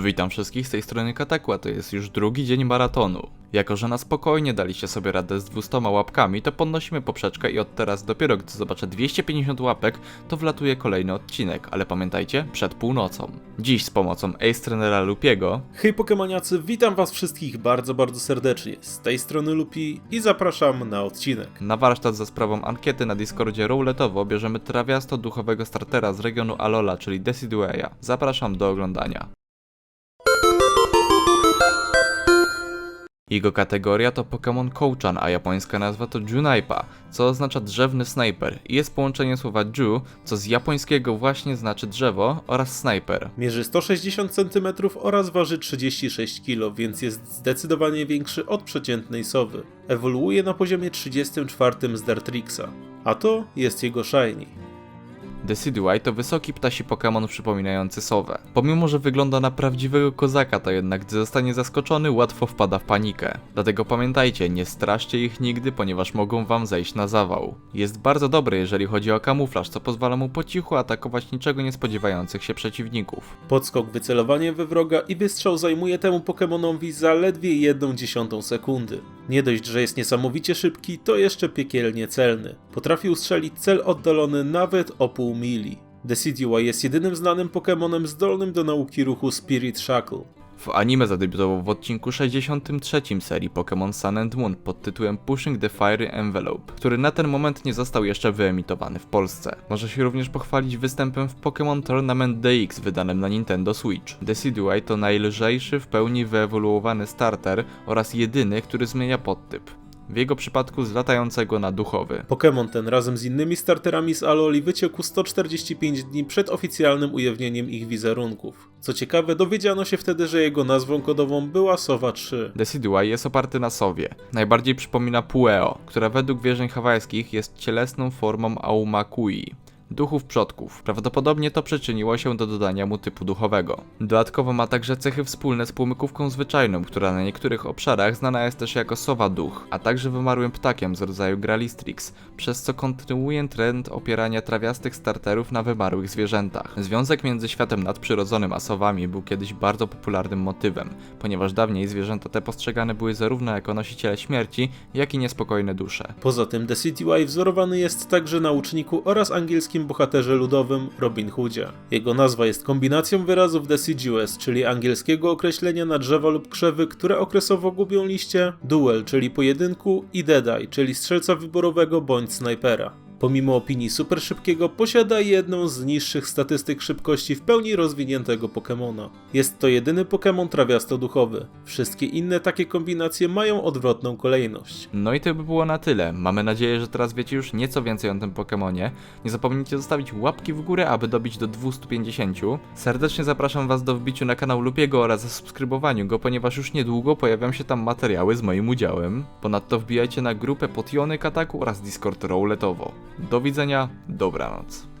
Witam wszystkich z tej strony Katakła, to jest już drugi dzień maratonu. Jako, że na spokojnie daliście sobie radę z 200 łapkami, to podnosimy poprzeczkę i od teraz dopiero gdy zobaczę 250 łapek, to wlatuje kolejny odcinek, ale pamiętajcie, przed północą. Dziś z pomocą Ace Trainera Lupiego Hej Pokemoniacy, witam was wszystkich bardzo, bardzo serdecznie. Z tej strony Lupi i zapraszam na odcinek. na warsztat za sprawą ankiety na Discordzie rouletowo bierzemy trawiasto duchowego startera z regionu Alola, czyli Decidueya. Zapraszam do oglądania. Jego kategoria to Pokémon Kołczan, a japońska nazwa to Junaipa, co oznacza drzewny snajper i jest połączenie słowa Ju, co z japońskiego właśnie znaczy drzewo, oraz snajper. Mierzy 160 cm oraz waży 36 kg, więc jest zdecydowanie większy od przeciętnej sowy. Ewoluuje na poziomie 34 z Dartrixa, a to jest jego shiny. Decidueye to wysoki ptasi Pokémon przypominający sowę. Pomimo, że wygląda na prawdziwego kozaka, to jednak gdy zostanie zaskoczony, łatwo wpada w panikę. Dlatego pamiętajcie, nie straszcie ich nigdy, ponieważ mogą wam zejść na zawał. Jest bardzo dobry, jeżeli chodzi o kamuflaż, co pozwala mu po cichu atakować niczego nie spodziewających się przeciwników. Podskok, wycelowanie we wroga i wystrzał zajmuje temu Pokemonowi zaledwie 1 dziesiątą sekundy. Nie dość, że jest niesamowicie szybki, to jeszcze piekielnie celny. Potrafi ustrzelić cel oddalony nawet o pół mili. Decidueye jest jedynym znanym Pokemonem zdolnym do nauki ruchu Spirit Shackle. W anime zadebiutował w odcinku 63 serii Pokémon Sun and Moon pod tytułem Pushing the Fiery Envelope, który na ten moment nie został jeszcze wyemitowany w Polsce. Może się również pochwalić występem w Pokémon Tournament DX wydanym na Nintendo Switch. Decidueye to najlżejszy, w pełni wyewoluowany starter oraz jedyny, który zmienia podtyp. W jego przypadku z latającego na duchowy. Pokémon ten razem z innymi starterami z Aloli wyciekł 145 dni przed oficjalnym ujawnieniem ich wizerunków. Co ciekawe, dowiedziano się wtedy, że jego nazwą kodową była Sowa 3. Decidueye jest oparty na sowie. Najbardziej przypomina Pueo, która według wierzeń hawajskich jest cielesną formą Aumakui. Duchów przodków. Prawdopodobnie to przyczyniło się do dodania mu typu duchowego. Dodatkowo ma także cechy wspólne z płomykówką zwyczajną, która na niektórych obszarach znana jest też jako sowa duch, a także wymarłym ptakiem z rodzaju Gralistrix, przez co kontynuuje trend opierania trawiastych starterów na wymarłych zwierzętach. Związek między światem nadprzyrodzonym a sowami był kiedyś bardzo popularnym motywem, ponieważ dawniej zwierzęta te postrzegane były zarówno jako nosiciele śmierci, jak i niespokojne dusze. Poza tym Decidueye wzorowany jest także na łuczniku oraz angielskim bohaterze ludowym Robin Hoodzie. Jego nazwa jest kombinacją wyrazów Deciduous, czyli angielskiego określenia na drzewa lub krzewy, które okresowo gubią liście, duel, czyli pojedynku i Deadeye, czyli strzelca wyborowego bądź snajpera. Pomimo opinii super szybkiego, posiada jedną z niższych statystyk szybkości w pełni rozwiniętego Pokemona. Jest to jedyny Pokémon trawiasto-duchowy. Wszystkie inne takie kombinacje mają odwrotną kolejność. No i to by było na tyle. Mamy nadzieję, że teraz wiecie już nieco więcej o tym Pokemonie. Nie zapomnijcie zostawić łapki w górę, aby dobić do 250. Serdecznie zapraszam Was do wbiciu na kanał Lupiego oraz zasubskrybowaniu go, ponieważ już niedługo pojawią się tam materiały z moim udziałem. Ponadto wbijajcie na grupę Potiony Kataku oraz Discord Rouletowo. Do widzenia, dobranoc.